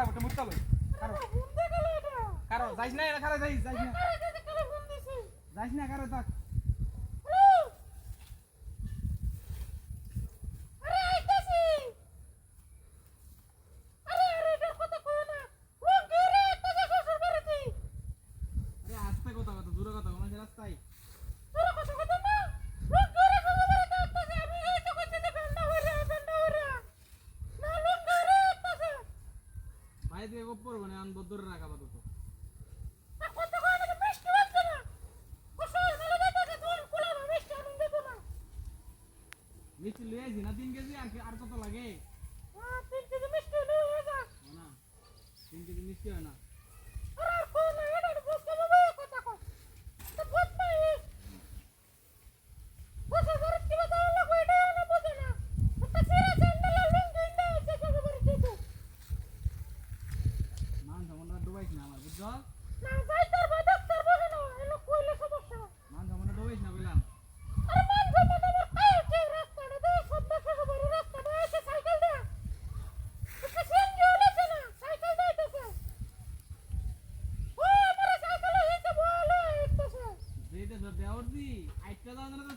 খারাপ ওটা মুত্তা লই খারাপ। কারও যাইস না এটা খারাপ যাইস যাইস না। যাইস না কারও থাক আরে আস্তে কথা কথা দূরে কথা কোনো রাস্তায় দিয়ে গোপ পড়ব না আন দূরে রাখা আপাতত। মিষ্টি লই আইছি না তিন কেজি? আর কি- আর কত লাগে? না তিন কেজি মিষ্টি হয় না।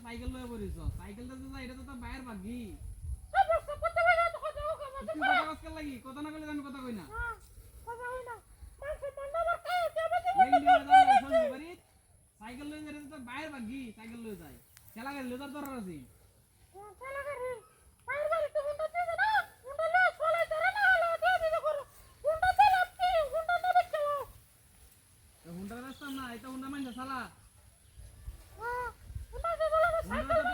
সাইকেল লয়ে তোর বাইরের ভাগি কথা না কইলে কথা কই না হয়ে সাইকেল লয়ে যায় তোর বাইরের ভাগি সাইকেল যায় খেলা গাড়ি লয়ে যার দরকার আছে তো হুন্ডা রাস্তা না এটা হুন্ডা মাইন্ডা শালা হুন্ডা তো দিছ সাইকেল তো নিজে পেটে গেছি আমি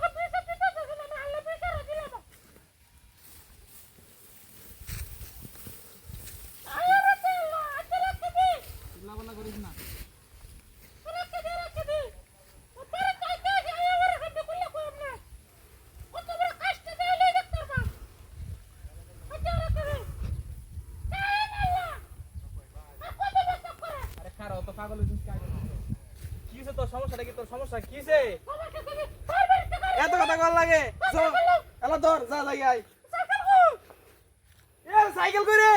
খারাপ তো পাগল হইছিস কি তোর সমস্যাটা কি তোর সমস্যা কিসে এত কথা কল লাগে এলা ধর যা লাগে আই সাইকেল করে